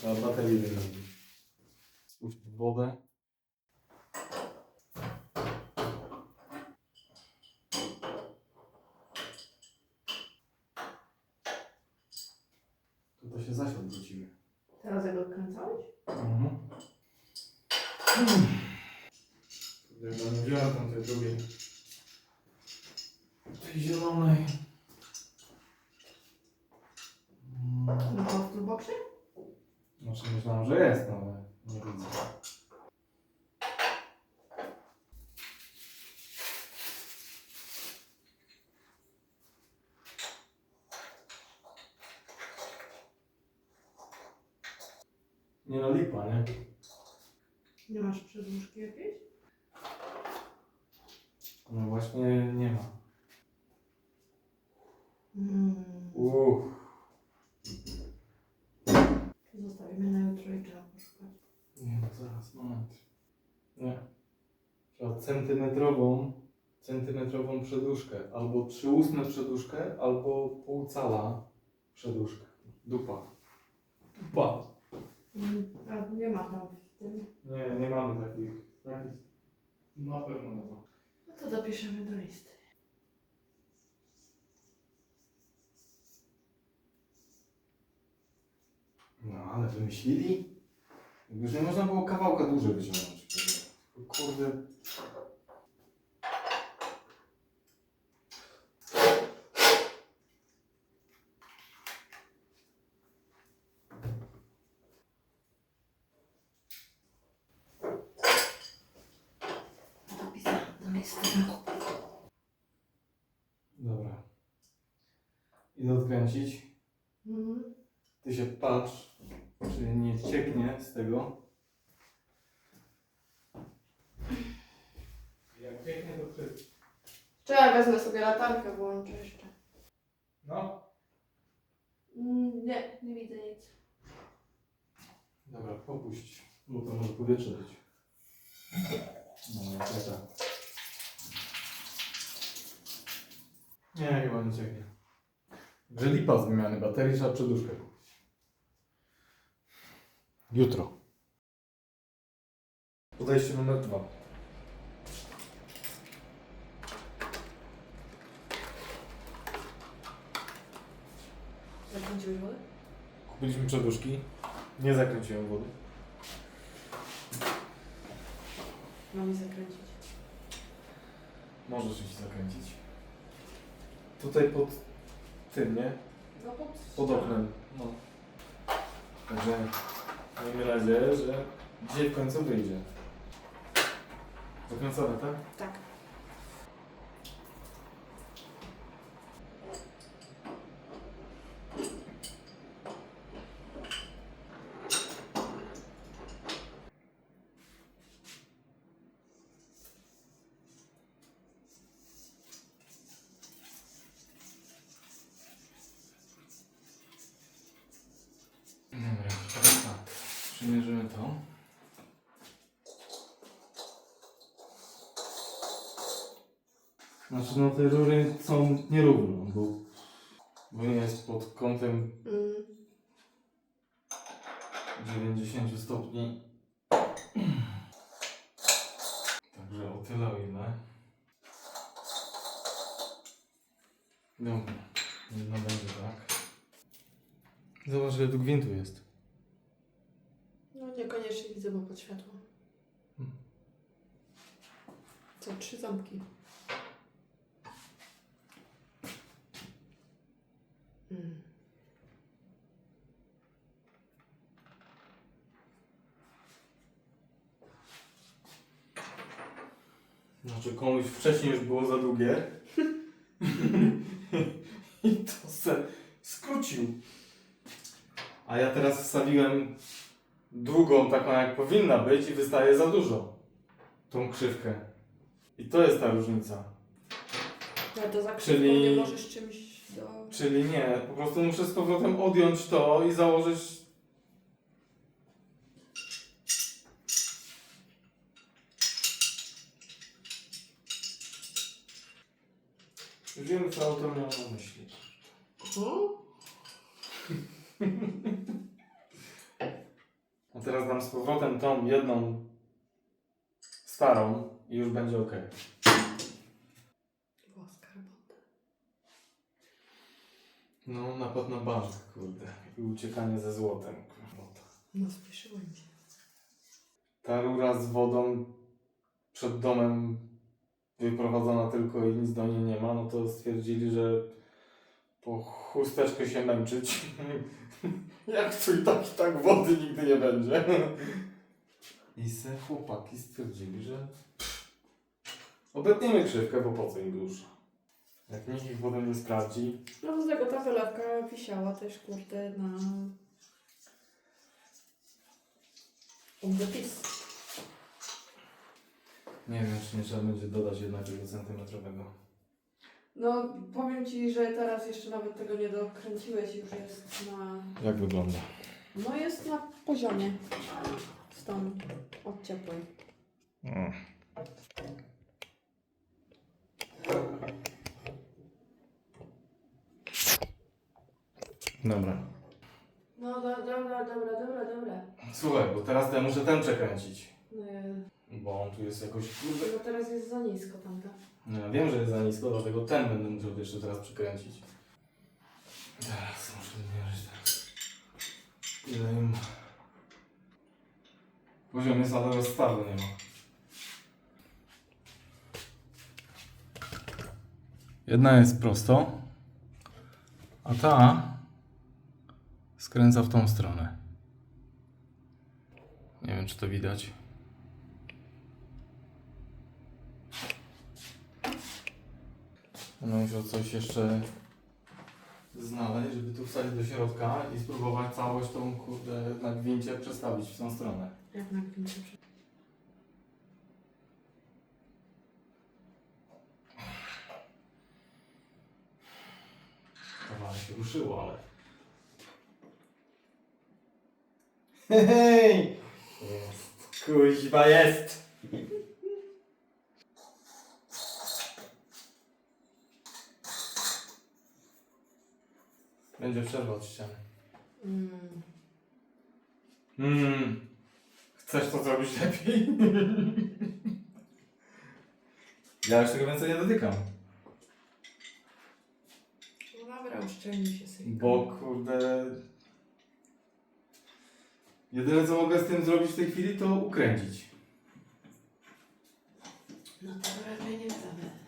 Trzeba baterię wymienić. Spuść wodę. Tu to się wrócimy. Teraz jak odkręcałeś? Mhm. Ja nie wziąłem tam tej drugiej. Tej zielonej. Znaczy myślałem, że jest, no ale nie widzę. Nie no lipa, nie? Nie masz przedłużki jakiejś? No właśnie nie ma. Mm. Uff. Zostawimy na jutro i trzeba poszukać. Nie no zaraz, moment. Nie. Trzeba centymetrową, centymetrową przedłużkę. Albo trzyustne przedłużkę, albo pół cala przedłużkę. Dupa. Dupa. Mm. A nie ma tam w tym. Nie, nie mamy takich. takich. Na pewno nie ma. No to dopiszemy do listy. No ale wymyślili? Już nie można było kawałka dłużej wyciągnąć. Kurde. Dobra. Idę odkręcić. Ty się patrz, czy nie cieknie z tego. Jak cieknie, to ty. Czekaj, wezmę sobie latarkę, włączę jeszcze. No. Mm, nie, nie widzę nic. Dobra, popuść, bo to może powietrze być. No, tak, tak. Nie, chyba nie cieknie. Że lipa z wymiany baterii, trzeba przeduszkę kupić. Jutro. Podejście numer dwa. Zakręciłeś wodę? Kupiliśmy przeduszki. Nie zakręciłem wody. Mam zakręcić. Możesz iść zakręcić. Tutaj pod tym, nie? No pod, Pod oknem. No. Także miejmy nadzieję, że dzisiaj w końcu wyjdzie. Zakręcone, tak? Tak. Dobra, teraz tak. Przymierzymy to. Znaczy no te rury są nierówno, bo, bo jest pod kątem Mm. 90 stopni. Także o tyle o ile. Dobra, jedno będzie tak. Zobacz ile tu gwintu jest. No niekoniecznie widzę, bo pod światłem. Hmm. Co, trzy ząbki. Mm. Znaczy komuś wcześniej już było za długie. I to se skrócił. A ja teraz wstawiłem drugą taką jak powinna być i wystaje za dużo. Tą krzywkę. I to jest ta różnica. Ale to za Czyli- Czyli... nie możesz czymś do... Czyli nie, po prostu muszę z powrotem odjąć to i założyć. Już wiemy co autor miał na myśli. Hmm? A teraz dam z powrotem tą jedną starą i już będzie ok. Włoska robota. No, napad na bank, kurde. I uciekanie ze złotem. Kurde. No spieszyłem się. Ta rura z wodą przed domem wyprowadzona tylko i nic do niej nie ma, no to stwierdzili, że po chusteczkę się męczyć. Jak tu i tak i tak wody nigdy nie będzie. I se chłopaki stwierdzili, że obetniemy krzywkę, bo po co im dusza. Jak nikt ich potem nie sprawdzi, No do tego ta wylewka wisiała też kurde na... Dopis. nie wiem, czy nie trzeba będzie dodać jednak tego centymetrowego. No powiem Ci, że teraz jeszcze nawet tego nie dokręciłeś, już jest na... Jak wygląda? No jest na poziomie. Stan od ciepłej. Dobra. No do, dobra, dobra, dobra, dobra. Słuchaj, bo teraz ja muszę ten przekręcić. No, Bo on tu jest jakoś no teraz jest za nisko tamta. No, ja wiem, że jest za nisko, dlatego ten będę musiał jeszcze teraz przekręcić. Teraz muszę zmierzyć teraz. Ile im... Poziom jest, ale rozstawu nie ma. Jedna jest prosto, a ta skręca w tą stronę. Nie wiem, czy to widać. Będę musiał coś jeszcze znaleźć, żeby tu wsadzić do środka i spróbować całość tą kurde na gwincie przestawić w tą stronę. Jak na gwincie. przy- Kawałek się ruszyło, ale... Hej! Jest. Kuźba jest! Będzie przerwa od ściany. Mm. Mm. Chcesz to zrobić lepiej? ja już tego więcej nie dotykam. No dobra, uszczelni się sobie. Bo kurde. Jedyne co mogę z tym zrobić w tej chwili to ukręcić. No to lepiej nie wtedy.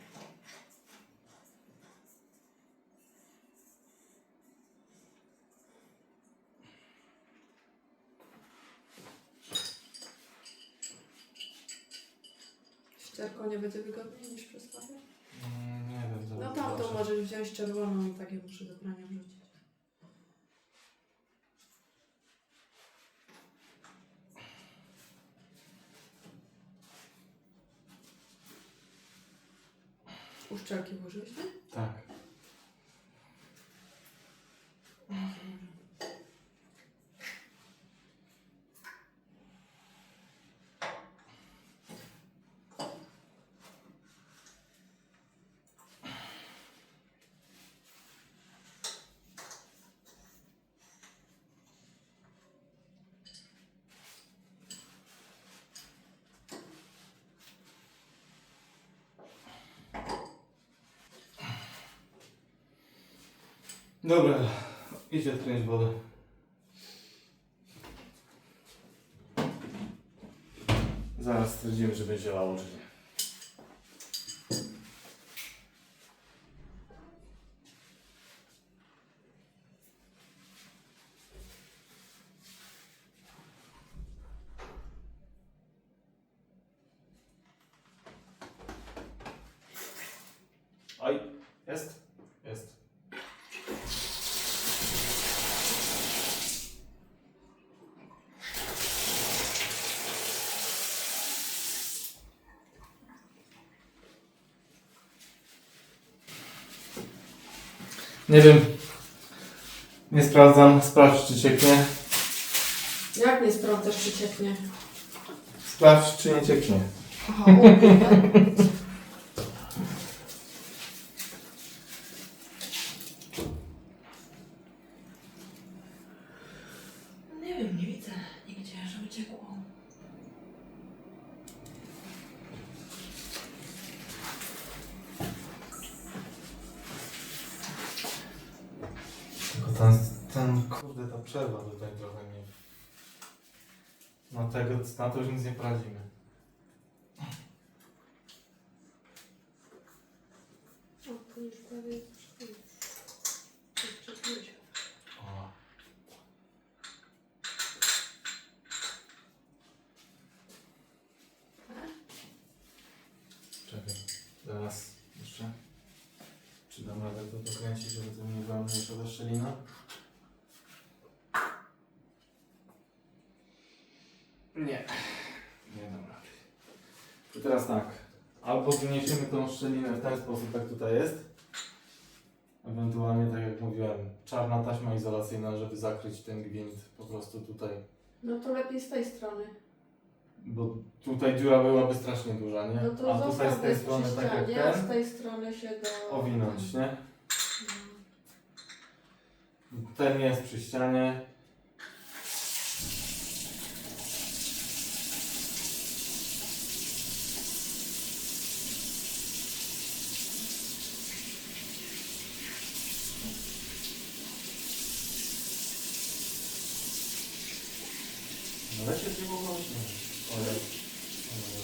Ścierką nie będzie wygodniej niż przestawię? Mm, nie wiem, No tamtą zobaczę. możesz wziąć czerwoną, takie muszę do prania wrzucić. Uszczelki włożyłeś, nie? Tak. Dobra, idź odkręć wodę. Zaraz stwierdzimy, czy będzie lało, czy nie. Oj, jest? Jest. Nie wiem. Nie sprawdzam. Sprawdź, czy cieknie. Jak nie sprawdzasz, czy cieknie? Sprawdź, czy nie cieknie. Aha, tak? Nie wiem, nie widzę nigdzie. Nie, żeby ciekło. Tylko ten, ten, kurde, ta przerwa tutaj trochę mnie... No tego, na to już nic nie poradzimy. O, to już prawie przeczuć. O. Czekaj, teraz jeszcze. Czy dam radę to dokręcić, żeby to nie była mniejsza ta szczelina? Nie, nie dam rady. To teraz tak, albo zmniejszymy tą szczelinę w ten sposób, jak tutaj jest, Ewentualnie, tak jak mówiłem, czarna taśma izolacyjna, żeby zakryć ten gwint po prostu tutaj. No to lepiej z tej strony. Bo tutaj dziura byłaby strasznie duża, nie? No to A tutaj z tej strony, tak jak ścianie, a z ten, tej strony się do... owinąć, nie? No. Ten jest przy ścianie. Weź się mogło Ale...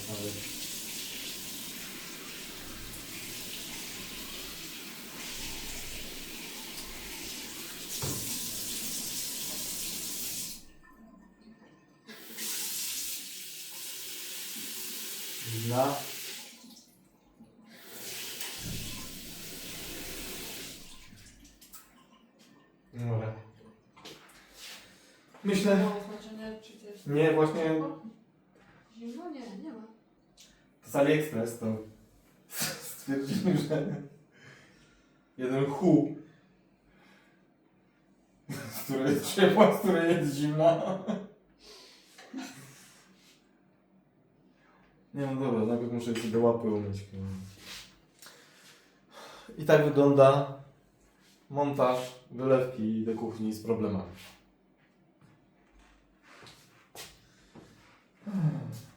ale. Dla... Dobra. Myślę... Nie, właśnie Zimno? Nie, nie ma. z AliExpress to stwierdzili, że jeden hu, z której jest ciepła, z której jest zimna. Nie no dobra, najpierw muszę sobie łapy umyć. I tak wygląda montaż wylewki do kuchni z problemami. Hmm.